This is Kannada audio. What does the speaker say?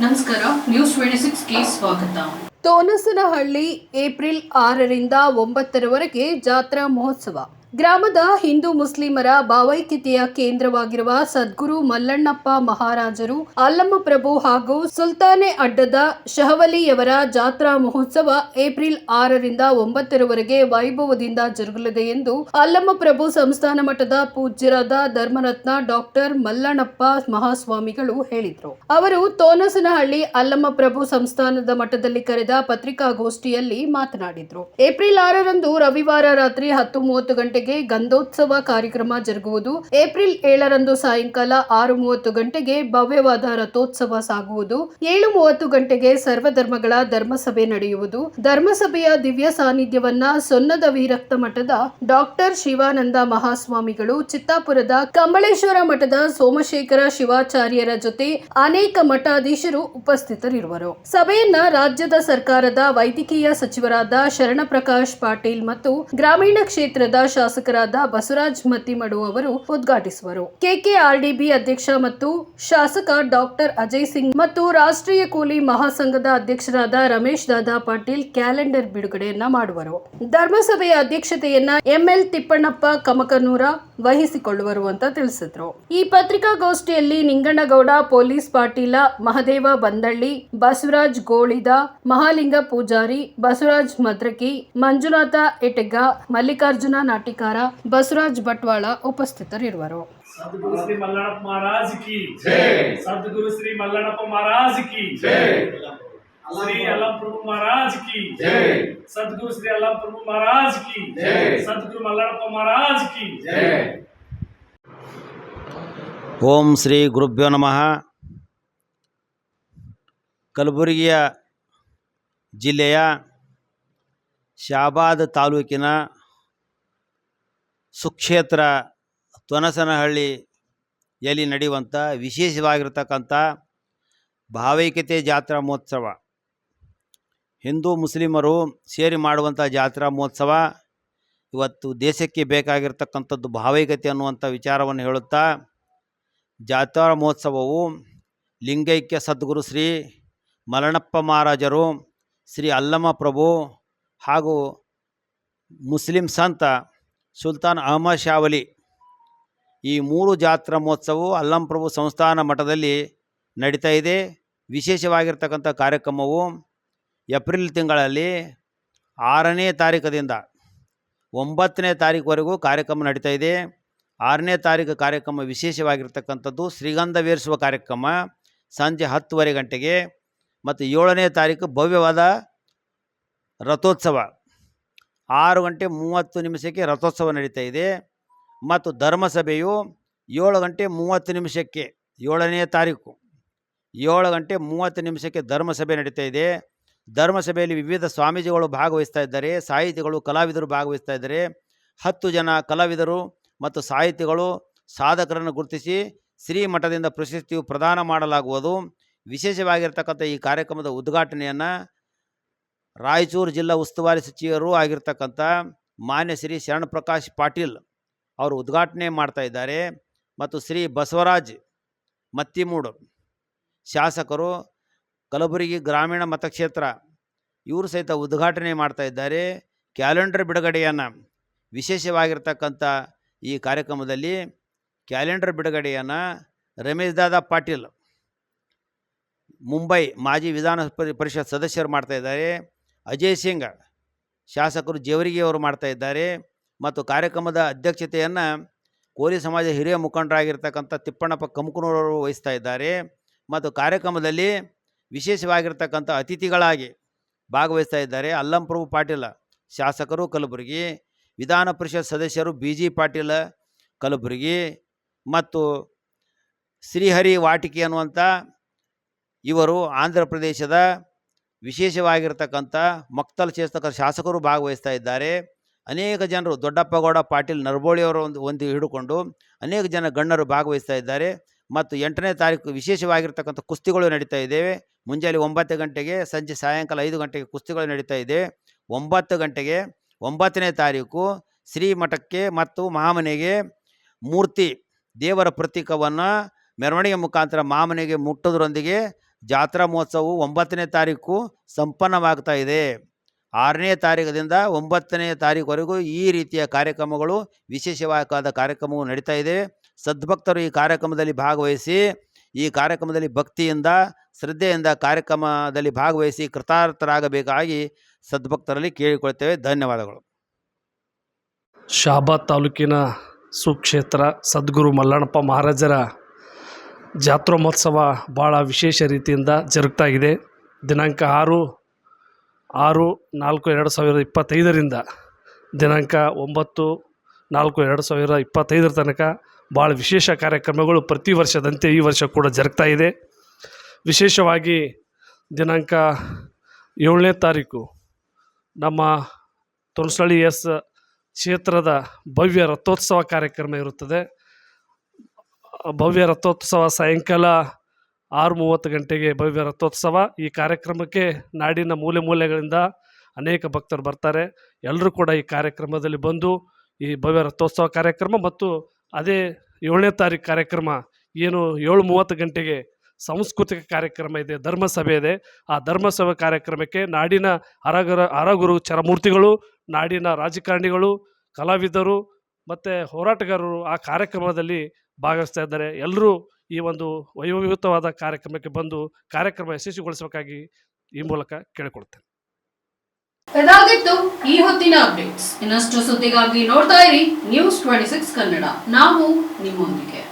ನಮಸ್ಕಾರ ನ್ಯೂಸ್ ಟ್ವೆಂಟಿ ಸಿಕ್ಸ್ಗೆ ಸ್ವಾಗತ. ತೋನಸನಹಳ್ಳಿ ಏಪ್ರಿಲ್ ಆರರಿಂದ ಒಂಬತ್ತರವರೆಗೆ ಜಾತ್ರಾ ಮಹೋತ್ಸವ. ಗ್ರಾಮದ ಹಿಂದೂ ಮುಸ್ಲಿಮರ ಭಾವೈಕ್ಯತೆಯ ಕೇಂದ್ರವಾಗಿರುವ ಸದ್ಗುರು ಮಲ್ಲಣ್ಣಪ್ಪ ಮಹಾರಾಜರು ಅಲ್ಲಮ್ಮ ಪ್ರಭು ಹಾಗೂ ಸುಲ್ತಾನೆ ಅಡ್ಡದ ಶಹವಲಿಯವರ ಜಾತ್ರಾ ಮಹೋತ್ಸವ ಏಪ್ರಿಲ್ ಆರರಿಂದ ಒಂಬತ್ತರವರೆಗೆ ವೈಭವದಿಂದ ಜರುಗಲಿದೆ ಎಂದು ಅಲ್ಲಮ್ಮ ಪ್ರಭು ಸಂಸ್ಥಾನ ಮಠದ ಪೂಜ್ಯರಾದ ಧರ್ಮರತ್ನ ಡಾಕ್ಟರ್ ಮಲ್ಲಣ್ಣಪ್ಪ ಮಹಾಸ್ವಾಮಿಗಳು ಹೇಳಿದರು. ಅವರು ತೋನಸನಹಳ್ಳಿ ಅಲ್ಲಮ್ಮ ಪ್ರಭು ಸಂಸ್ಥಾನದ ಮಠದಲ್ಲಿ ಕರೆದ ಪತ್ರಿಕಾಗೋಷ್ಠಿಯಲ್ಲಿ ಮಾತನಾಡಿದರು. ಏಪ್ರಿಲ್ ಆರರಂದು ರವಿವಾರ ರಾತ್ರಿ ಹತ್ತು ಮೂವತ್ತು ಗಂಟೆಗೆ ಗಂಧೋತ್ಸವ ಕಾರ್ಯಕ್ರಮ ಜರುಗುವುದು. ಏಪ್ರಿಲ್ ಏಳರಂದು ಸಾಯಂಕಾಲ ಆರು ಮೂವತ್ತು ಗಂಟೆಗೆ ಭವ್ಯವಾದ ರಥೋತ್ಸವ ಸಾಗುವುದು. ಏಳು ಮೂವತ್ತು ಗಂಟೆಗೆ ಸರ್ವಧರ್ಮಗಳ ಧರ್ಮಸಭೆ ನಡೆಯುವುದು. ಧರ್ಮಸಭೆಯ ದಿವ್ಯ ಸಾನ್ನಿಧ್ಯವನ್ನ ಸೊನ್ನದ ವಿರಕ್ತ ಮಠದ ಡಾಕ್ಟರ್ ಶಿವಾನಂದ ಮಹಾಸ್ವಾಮಿಗಳು, ಚಿತ್ತಾಪುರದ ಕಮಳೇಶ್ವರ ಮಠದ ಸೋಮಶೇಖರ ಶಿವಾಚಾರ್ಯರ ಜೊತೆ ಅನೇಕ ಮಠಾಧೀಶರು ಉಪಸ್ಥಿತರಿರುವರು. ಸಭೆಯನ್ನ ರಾಜ್ಯದ ಸರ್ಕಾರದ ವೈದ್ಯಕೀಯ ಸಚಿವರಾದ ಶರಣಪ್ರಕಾಶ್ ಪಾಟೀಲ್ ಮತ್ತು ಗ್ರಾಮೀಣ ಕ್ಷೇತ್ರದ ಶಾಸಕರಾದ ಬಸವರಾಜ್ ಮತ್ತಿಮಡು ಅವರು ಉದ್ಘಾಟಿಸುವರು. ಕೆಕೆಆರ್ಡಿಬಿ ಅಧ್ಯಕ್ಷ ಮತ್ತು ಶಾಸಕ ಡಾಕ್ಟರ್ ಅಜಯ್ ಸಿಂಗ್ ಮತ್ತು ರಾಷ್ಟ್ರೀಯ ಕೂಲಿ ಮಹಾಸಂಘದ ಅಧ್ಯಕ್ಷರಾದ ರಮೇಶ್ ದಾದಾ ಪಾಟೀಲ್ ಕ್ಯಾಲೆಂಡರ್ ಬಿಡುಗಡೆಯನ್ನ ಮಾಡುವರು. ಧರ್ಮಸಭೆಯ ಅಧ್ಯಕ್ಷತೆಯನ್ನ ಎಂಎಲ್ ತಿಪ್ಪಣ್ಣಪ್ಪ ಕಮಕನೂರ ವಹಿಸಿಕೊಳ್ಳುವರು ಅಂತ ತಿಳಿಸಿದ್ರು. ಈ ಪತ್ರಿಕಾಗೋಷ್ಠಿಯಲ್ಲಿ ನಿಂಗಣ್ಣಗೌಡ, ಪೊಲೀಸ್ ಪಾಟೀಲ, ಮಹದೇವ ಬಂದಳ್ಳಿ, ಬಸವರಾಜ್ ಗೋಳಿದ, ಮಹಾಲಿಂಗ ಪೂಜಾರಿ, ಬಸವರಾಜ್ ಮದ್ರಕಿ, ಮಂಜುನಾಥ ಎಟೆಗ ಮಲ್ಲಿಕಾರ್ಜುನ ಪ್ರಾಧಿಕಾರ ಬಸವರಾಜ್ ಬಟ್ವಾಳ ಉಪಸ್ಥಿತರಿರುವರು. ಸದ್ಗುರು ಶ್ರೀ ಮಲ್ಲಣಪ್ಪ ಮಹಾರಾಜ್ ಕಿ ಸದ್ಗುರು ಶ್ರೀ ಮಲ್ಲಣಪ್ಪ ಮಹಾರಾಜ್ ಕಿ ಶ್ರೀ ಅಲ್ಲಂಪ್ರಭು ಮಹಾರಾಜ್ ಕಿ ಸದ್ಗುರು ಶ್ರೀ ಅಲ್ಲಂಪ್ರಭು ಮಹಾರಾಜ್ ಕಿ ಸದ್ಗುರು ಮಲ್ಲಣಪ್ಪ ಮಹಾರಾಜ್ ಕಿ ಓಂ ಶ್ರೀ ಗುರುಭ್ಯೋ ನಮಃ. ಕಲಬುರಗಿಯ ಜಿಲ್ಲೆಯ ಶಾಬಾದ್ ತಾಲೂಕಿನ ಸುಕ್ಷೇತ್ರ ತೊನಸನಹಳ್ಳಿಯಲ್ಲಿ ನಡೆಯುವಂಥ ವಿಶೇಷವಾಗಿರ್ತಕ್ಕಂಥ ಭಾವೈಕ್ಯತೆ ಜಾತ್ರಾ ಮಹೋತ್ಸವ. ಹಿಂದೂ ಮುಸ್ಲಿಮರು ಸೇರಿ ಮಾಡುವಂಥ ಜಾತ್ರಾ ಮಹೋತ್ಸವ. ಇವತ್ತು ದೇಶಕ್ಕೆ ಬೇಕಾಗಿರ್ತಕ್ಕಂಥದ್ದು ಭಾವೈಕ್ಯತೆ ಅನ್ನುವಂಥ ವಿಚಾರವನ್ನು ಹೇಳುತ್ತಾ, ಜಾತ್ರಾ ಮಹೋತ್ಸವವು ಲಿಂಗೈಕ್ಯ ಸದ್ಗುರು ಶ್ರೀ ಮಲಣಪ್ಪ ಮಹಾರಾಜರು, ಶ್ರೀ ಅಲ್ಲಮ ಪ್ರಭು ಹಾಗೂ ಮುಸ್ಲಿಂ ಸಂತ ಸುಲ್ತಾನ್ ಅಹಮದ್ ಶಾವಲಿ ಈ ಮೂರು ಜಾತ್ರಾ ಮಹೋತ್ಸವವು ಅಲ್ಲಂಪ್ರಭು ಸಂಸ್ಥಾನ ಮಠದಲ್ಲಿ ನಡೀತಾ ಇದೆ. ವಿಶೇಷವಾಗಿರ್ತಕ್ಕಂಥ ಕಾರ್ಯಕ್ರಮವು ಏಪ್ರಿಲ್ ತಿಂಗಳಲ್ಲಿ ಆರನೇ ತಾರೀಕದಿಂದ ಒಂಬತ್ತನೇ ತಾರೀಕುವರೆಗೂ ಕಾರ್ಯಕ್ರಮ ನಡೀತಾ ಇದೆ. ಆರನೇ ತಾರೀಕು ಕಾರ್ಯಕ್ರಮ ವಿಶೇಷವಾಗಿರ್ತಕ್ಕಂಥದ್ದು ಶ್ರೀಗಂಧವೇರಿಸುವ ಕಾರ್ಯಕ್ರಮ ಸಂಜೆ ಹತ್ತುವರೆ ಗಂಟೆಗೆ ಮತ್ತು ಏಳನೇ ತಾರೀಕು ಭವ್ಯವಾದ ರಥೋತ್ಸವ. ಆರು ಗಂಟೆ ಮೂವತ್ತು ನಿಮಿಷಕ್ಕೆ ರಥೋತ್ಸವ ನಡೀತಾ ಇದೆ. ಮತ್ತು ಧರ್ಮಸಭೆಯು ಏಳು ಗಂಟೆ ಮೂವತ್ತು ನಿಮಿಷಕ್ಕೆ ಏಳನೇ ತಾರೀಕು, ಏಳು ಗಂಟೆ ಮೂವತ್ತು ನಿಮಿಷಕ್ಕೆ ಧರ್ಮಸಭೆ ನಡೀತಾ ಇದೆ. ಧರ್ಮಸಭೆಯಲ್ಲಿ ವಿವಿಧ ಸ್ವಾಮೀಜಿಗಳು ಭಾಗವಹಿಸ್ತಾ ಇದ್ದಾರೆ, ಸಾಹಿತಿಗಳು, ಕಲಾವಿದರು ಭಾಗವಹಿಸ್ತಾ ಇದ್ದಾರೆ. ಹತ್ತು ಜನ ಕಲಾವಿದರು ಮತ್ತು ಸಾಹಿತಿಗಳು ಸಾಧಕರನ್ನು ಗುರುತಿಸಿ ಶ್ರೀಮಠದಿಂದ ಪ್ರಶಸ್ತಿಯು ಪ್ರದಾನ ಮಾಡಲಾಗುವುದು. ವಿಶೇಷವಾಗಿರ್ತಕ್ಕಂಥ ಈ ಕಾರ್ಯಕ್ರಮದ ಉದ್ಘಾಟನೆಯನ್ನು ರಾಯಚೂರು ಜಿಲ್ಲಾ ಉಸ್ತುವಾರಿ ಸಚಿವರು ಆಗಿರ್ತಕ್ಕಂಥ ಮಾನ್ಯ ಶ್ರೀ ಶರಣಪ್ರಕಾಶ್ ಪಾಟೀಲ್ ಅವರು ಉದ್ಘಾಟನೆ ಮಾಡ್ತಾ ಇದ್ದಾರೆ. ಮತ್ತು ಶ್ರೀ ಬಸವರಾಜ್ ಮತ್ತಿಮೂಡು ಶಾಸಕರು, ಕಲಬುರಗಿ ಗ್ರಾಮೀಣ ಮತಕ್ಷೇತ್ರ, ಇವರು ಸಹಿತ ಉದ್ಘಾಟನೆ ಮಾಡ್ತಾ ಇದ್ದಾರೆ. ಕ್ಯಾಲೆಂಡರ್ ಬಿಡುಗಡೆಯನ್ನು ವಿಶೇಷವಾಗಿರ್ತಕ್ಕಂಥ ಈ ಕಾರ್ಯಕ್ರಮದಲ್ಲಿ ಕ್ಯಾಲೆಂಡರ್ ಬಿಡುಗಡೆಯನ್ನು ರಮೇಶ್ ದಾದಾ ಪಾಟೀಲ್, ಮುಂಬೈ ಮಾಜಿ ವಿಧಾನ ಪರಿ- ಪರಿಷತ್ ಸದಸ್ಯರು ಮಾಡ್ತಾ ಇದ್ದಾರೆ. ಅಜಯ್ ಸಿಂಗ್ ಶಾಸಕರು ಜೇವರಿಗೆ ಅವರು ಮಾಡ್ತಾ ಇದ್ದಾರೆ ಮತ್ತು ಕಾರ್ಯಕ್ರಮದ ಅಧ್ಯಕ್ಷತೆಯನ್ನು ಕೋಲಿ ಸಮಾಜ ಹಿರಿಯ ಮುಖಂಡರಾಗಿರ್ತಕ್ಕಂಥ ತಿಪ್ಪಣ್ಣಪ್ಪ ಕಮಕನೂರವರು ವಹಿಸ್ತಾ ಇದ್ದಾರೆ. ಮತ್ತು ಕಾರ್ಯಕ್ರಮದಲ್ಲಿ ವಿಶೇಷವಾಗಿರ್ತಕ್ಕಂಥ ಅತಿಥಿಗಳಾಗಿ ಭಾಗವಹಿಸ್ತಾ ಇದ್ದಾರೆ. ಅಲ್ಲಂಪ್ರಭು ಪಾಟೀಲ ಶಾಸಕರು ಕಲಬುರಗಿ, ವಿಧಾನ ಪರಿಷತ್ ಸದಸ್ಯರು ಬಿ ಜಿ ಪಾಟೀಲ ಕಲಬುರಗಿ ಮತ್ತು ಶ್ರೀಹರಿ ವಾಟಿಕೆ ಅನ್ನುವಂಥ ಇವರು ಆಂಧ್ರ ಪ್ರದೇಶದ ವಿಶೇಷವಾಗಿರ್ತಕ್ಕಂಥ ಮಕ್ತಲ್ ಚೇಸ್ತಕ್ಕ ಶಾಸಕರು ಭಾಗವಹಿಸ್ತಾ ಇದ್ದಾರೆ. ಅನೇಕ ಜನರು ದೊಡ್ಡಪ್ಪಗೌಡ ಪಾಟೀಲ್ ನರಬೋಳಿಯವರು ಒಂದು ಒಂದು ಹಿಡ್ಕೊಂಡು ಅನೇಕ ಜನ ಗಣ್ಯರು ಭಾಗವಹಿಸ್ತಾ ಇದ್ದಾರೆ. ಮತ್ತು ಎಂಟನೇ ತಾರೀಕು ವಿಶೇಷವಾಗಿರ್ತಕ್ಕಂಥ ಕುಸ್ತಿಗಳು ನಡೀತಾ ಇದ್ದೇವೆ. ಮುಂಜಾನೆ ಒಂಬತ್ತು ಗಂಟೆಗೆ, ಸಂಜೆ ಸಾಯಂಕಾಲ ಐದು ಗಂಟೆಗೆ ಕುಸ್ತಿಗಳು ನಡೀತಾ ಇದೆ. ಒಂಬತ್ತು ಗಂಟೆಗೆ ಒಂಬತ್ತನೇ ತಾರೀಕು ಶ್ರೀಮಠಕ್ಕೆ ಮತ್ತು ಮಹಾಮನೆಗೆ ಮೂರ್ತಿ ದೇವರ ಪ್ರತೀಕವನ್ನು ಮೆರವಣಿಗೆ ಮುಖಾಂತರ ಮಾಮನೆಗೆ ಮುಟ್ಟೋದ್ರೊಂದಿಗೆ ಜಾತ್ರಾ ಮಹೋತ್ಸವವು ಒಂಬತ್ತನೇ ತಾರೀಕು ಸಂಪನ್ನವಾಗ್ತಾ ಇದೆ. ಆರನೇ ತಾರೀಕದಿಂದ ಒಂಬತ್ತನೇ ತಾರೀಕುವರೆಗೂ ಈ ರೀತಿಯ ಕಾರ್ಯಕ್ರಮಗಳು ವಿಶೇಷವಾದ ಕಾರ್ಯಕ್ರಮವು ನಡೀತಾ ಇದೆ. ಸದ್ಭಕ್ತರು ಈ ಕಾರ್ಯಕ್ರಮದಲ್ಲಿ ಭಾಗವಹಿಸಿ, ಈ ಕಾರ್ಯಕ್ರಮದಲ್ಲಿ ಭಕ್ತಿಯಿಂದ, ಶ್ರದ್ಧೆಯಿಂದ ಕಾರ್ಯಕ್ರಮದಲ್ಲಿ ಭಾಗವಹಿಸಿ ಕೃತಾರ್ಥರಾಗಬೇಕಾಗಿ ಸದ್ಭಕ್ತರಲ್ಲಿ ಕೇಳಿಕೊಳ್ತೇವೆ. ಧನ್ಯವಾದಗಳು. ಶಾಬಾದ್ ತಾಲೂಕಿನ ಸುಕ್ಷೇತ್ರ ಸದ್ಗುರು ಮಲ್ಲಣ್ಣಪ್ಪ ಮಹಾರಾಜರ ಜಾತ್ರಾ ಮಹೋತ್ಸವ ಭಾಳ ವಿಶೇಷ ರೀತಿಯಿಂದ ಜರುಗ್ತಾ ಇದೆ ದಿನಾಂಕ ಆರು ಆರು, ನಾಲ್ಕು, ಎರಡು ಸಾವಿರದ ಇಪ್ಪತ್ತೈದರಿಂದ ದಿನಾಂಕ ಒಂಬತ್ತು, ನಾಲ್ಕು, ಎರಡು ಸಾವಿರ ಇಪ್ಪತ್ತೈದರ ತನಕ ಭಾಳ ವಿಶೇಷ ಕಾರ್ಯಕ್ರಮಗಳು ಪ್ರತಿ ವರ್ಷದಂತೆ ಈ ವರ್ಷ ಕೂಡ ಜರುಗ್ತಾ ಇದೆ. ವಿಶೇಷವಾಗಿ ದಿನಾಂಕ ಏಳನೇ ತಾರೀಕು ನಮ್ಮ ತುಣಸಳ್ಳಿ ಎಸ್ ಕ್ಷೇತ್ರದ ಭವ್ಯ ರಥೋತ್ಸವ ಕಾರ್ಯಕ್ರಮ ಇರುತ್ತದೆ. ಭವ್ಯ ರಥೋತ್ಸವ ಸಾಯಂಕಾಲ ಆರು ಮೂವತ್ತು ಗಂಟೆಗೆ ಭವ್ಯ ರಥೋತ್ಸವ. ಈ ಕಾರ್ಯಕ್ರಮಕ್ಕೆ ನಾಡಿನ ಮೂಲೆ ಮೂಲೆಗಳಿಂದ ಅನೇಕ ಭಕ್ತರು ಬರ್ತಾರೆ. ಎಲ್ಲರೂ ಕೂಡ ಈ ಕಾರ್ಯಕ್ರಮದಲ್ಲಿ ಬಂದು ಈ ಭವ್ಯ ರಥೋತ್ಸವ ಕಾರ್ಯಕ್ರಮ ಮತ್ತು ಅದೇ ಏಳನೇ ತಾರೀಕು ಕಾರ್ಯಕ್ರಮ, ಏನು ಏಳು ಮೂವತ್ತು ಗಂಟೆಗೆ ಸಾಂಸ್ಕೃತಿಕ ಕಾರ್ಯಕ್ರಮ ಇದೆ, ಧರ್ಮಸಭೆ ಇದೆ. ಆ ಧರ್ಮಸಭೆ ಕಾರ್ಯಕ್ರಮಕ್ಕೆ ನಾಡಿನ ಅರಗರ, ಅರಗುರು ಚರಮೂರ್ತಿಗಳು, ನಾಡಿನ ರಾಜಕಾರಣಿಗಳು, ಕಲಾವಿದರು ಮತ್ತು ಹೋರಾಟಗಾರರು ಆ ಕಾರ್ಯಕ್ರಮದಲ್ಲಿ ಭಾಗವಹಿಸ್ತಾ ಇದ್ದಾರೆ. ಎಲ್ಲರೂ ಈ ಒಂದು ವೈಭವಯುತವಾದ ಕಾರ್ಯಕ್ರಮಕ್ಕೆ ಬಂದು ಕಾರ್ಯಕ್ರಮ ಯಶಸ್ವಿಗೊಳಿಸಬೇಕಾಗಿ ಈ ಮೂಲಕ ಕೇಳಿಕೊಳ್ತೇನೆ ಇದಾಗಿತ್ತು ಈ ಹೊತ್ತಿನ ಅಪ್ಡೇಟ್ಸ್. ಇನ್ನಷ್ಟು ಸುದ್ದಿಗಾಗಿ ನೋಡ್ತಾ ಇರಿ ನ್ಯೂಸ್ ಟ್ವೆಂಟಿ ಸಿಕ್ಸ್ ಕನ್ನಡ. ನಾವು ನಿಮ್ಮೊಂದಿಗೆ.